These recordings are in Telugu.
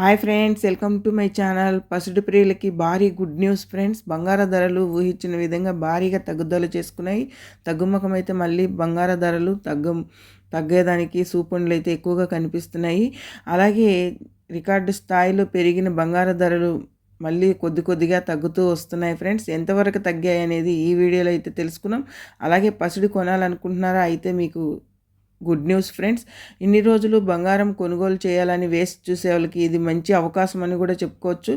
Hi friends welcome to my channel. పసుడు ప్రియులకి భారీ గుడ్ న్యూస్ ఫ్రెండ్స్. బంగార ధరలు ఊహించిన విధంగా భారీగా తగ్గుదల చేసుకున్నాయి. తగ్గుముఖం అయితే మళ్ళీ బంగార ధరలు తగ్గ తగ్గేదానికి సూపన్లు అయితే ఎక్కువగా కనిపిస్తున్నాయి. అలాగే రికార్డు స్థాయిలో పెరిగిన బంగార ధరలు మళ్ళీ కొద్ది కొద్దిగా తగ్గుతూ వస్తున్నాయి ఫ్రెండ్స్. ఎంతవరకు తగ్గాయి అనేది ఈ వీడియోలో అయితే తెలుసుకున్నాం. అలాగే పసుడు కొనాలనుకుంటున్నారా అయితే మీకు గుడ్ న్యూస్ ఫ్రెండ్స్. ఇన్ని రోజులు బంగారం కొనుగోలు చేయాలని వేసి చూసే వాళ్ళకి ఇది మంచి అవకాశం అని కూడా చెప్పుకోవచ్చు.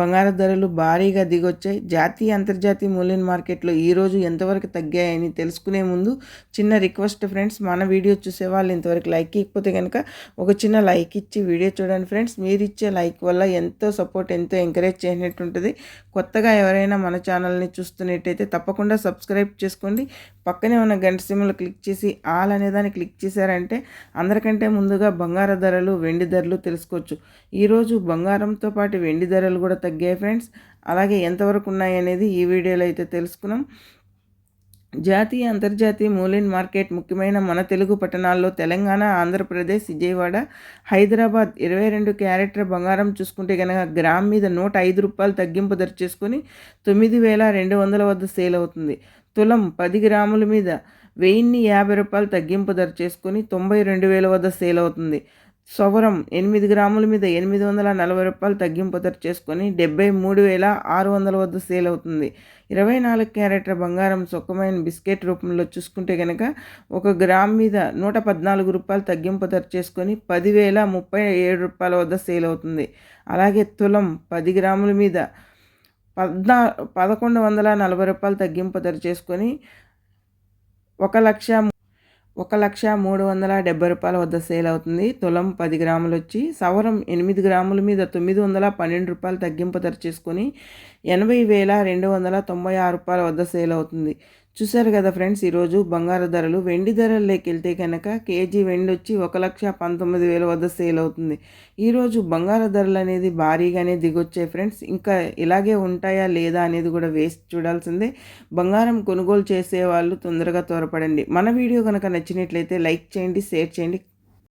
బంగార ధరలు భారీగా దిగొచ్చాయి. జాతీయ అంతర్జాతీయ మూల్యం మార్కెట్లో ఈరోజు ఎంతవరకు తగ్గాయని తెలుసుకునే ముందు చిన్న రిక్వెస్ట్ ఫ్రెండ్స్. మన వీడియో చూసే వాళ్ళు ఇంతవరకు లైక్ ఇకపోతే కనుక ఒక చిన్న లైక్ ఇచ్చి వీడియో చూడండి ఫ్రెండ్స్. మీరు ఇచ్చే లైక్ వల్ల ఎంతో సపోర్ట్ ఎంతో ఎంకరేజ్ చేసినట్టు ఉంటుంది. కొత్తగా ఎవరైనా మన ఛానల్ని చూస్తున్నట్టయితే తప్పకుండా సబ్స్క్రైబ్ చేసుకోండి. పక్కనే ఉన్న గంట సిమ్లు క్లిక్ చేసి ఆల్ అనే దాన్ని క్లిక్ చేశారంటే అందరికంటే ముందుగా బంగార ధరలు వెండి ధరలు తెలుసుకోవచ్చు. ఈరోజు బంగారంతో పాటు వెండి ధరలు కూడా తగ్గాయి ఫ్రెండ్స్. అలాగే ఎంతవరకు ఉన్నాయి అనేది ఈ వీడియోలో అయితే తెలుసుకున్నాం. జాతీయ అంతర్జాతీయ మూలిన్ మార్కెట్ ముఖ్యమైన మన తెలుగు పట్టణాల్లో తెలంగాణ ఆంధ్రప్రదేశ్ విజయవాడ హైదరాబాద్ ఇరవై రెండు క్యారెక్టర్ బంగారం చూసుకుంటే కనుక గ్రామ్ మీద నూట ఐదు రూపాయలు తగ్గింపు ధర చేసుకొని తొమ్మిది వేల రెండు వందల వద్ద సేల్ అవుతుంది. తులం పది గ్రాముల మీద వెయ్యిన్ని యాభై రూపాయలు తగ్గింపు ధర చేసుకొని తొంభై రెండు వేల వద్ద సేల్ అవుతుంది. సవరం ఎనిమిది గ్రాముల మీద ఎనిమిది వందల నలభై రూపాయలు తగ్గింపు ధర చేసుకొని డెబ్బై మూడు వేల ఆరు వందల వద్ద సేల్ అవుతుంది. ఇరవై నాలుగు క్యారెట్ల బంగారం సుఖమైన బిస్కెట్ రూపంలో చూసుకుంటే కనుక ఒక గ్రామ్ మీద నూట పద్నాలుగు రూపాయలు తగ్గింపు ధర చేసుకొని పదివేల ముప్పై ఏడు రూపాయల వద్ద సేల్ అవుతుంది. అలాగే తులం పది గ్రాముల మీద పద్నా పదకొండు వందల నలభై రూపాయలు తగ్గింపు ధర చేసుకొని ఒక లక్ష ఒక లక్ష మూడు వందల డెబ్బై రూపాయల వద్ద సేల్ అవుతుంది. తులం పది గ్రాములు వచ్చి సవరం ఎనిమిది గ్రాముల మీద తొమ్మిది వందల పన్నెండు రూపాయలు తగ్గింపు ధర చేసుకొని ఎనభై వేల రెండు వందల తొంభై ఆరు రూపాయల వద్ద సేల్ అవుతుంది. చూసారు కదా ఫ్రెండ్స్ ఈరోజు బంగారు ధరలు. వెండి ధరల్లోకి వెళ్తే కనుక కేజీ వెండి వచ్చి ఒక లక్ష పంతొమ్మిది వేల వద్ద సేల్ అవుతుంది. ఈరోజు బంగారు ధరలు అనేది భారీగానే దిగొచ్చాయి ఫ్రెండ్స్. ఇంకా ఇలాగే ఉంటాయా లేదా అనేది కూడా వేసి చూడాల్సిందే. బంగారం కొనుగోలు చేసే వాళ్ళు తొందరగా త్వరపడండి. మన వీడియో కనుక నచ్చినట్లయితే లైక్ చేయండి షేర్ చేయండి.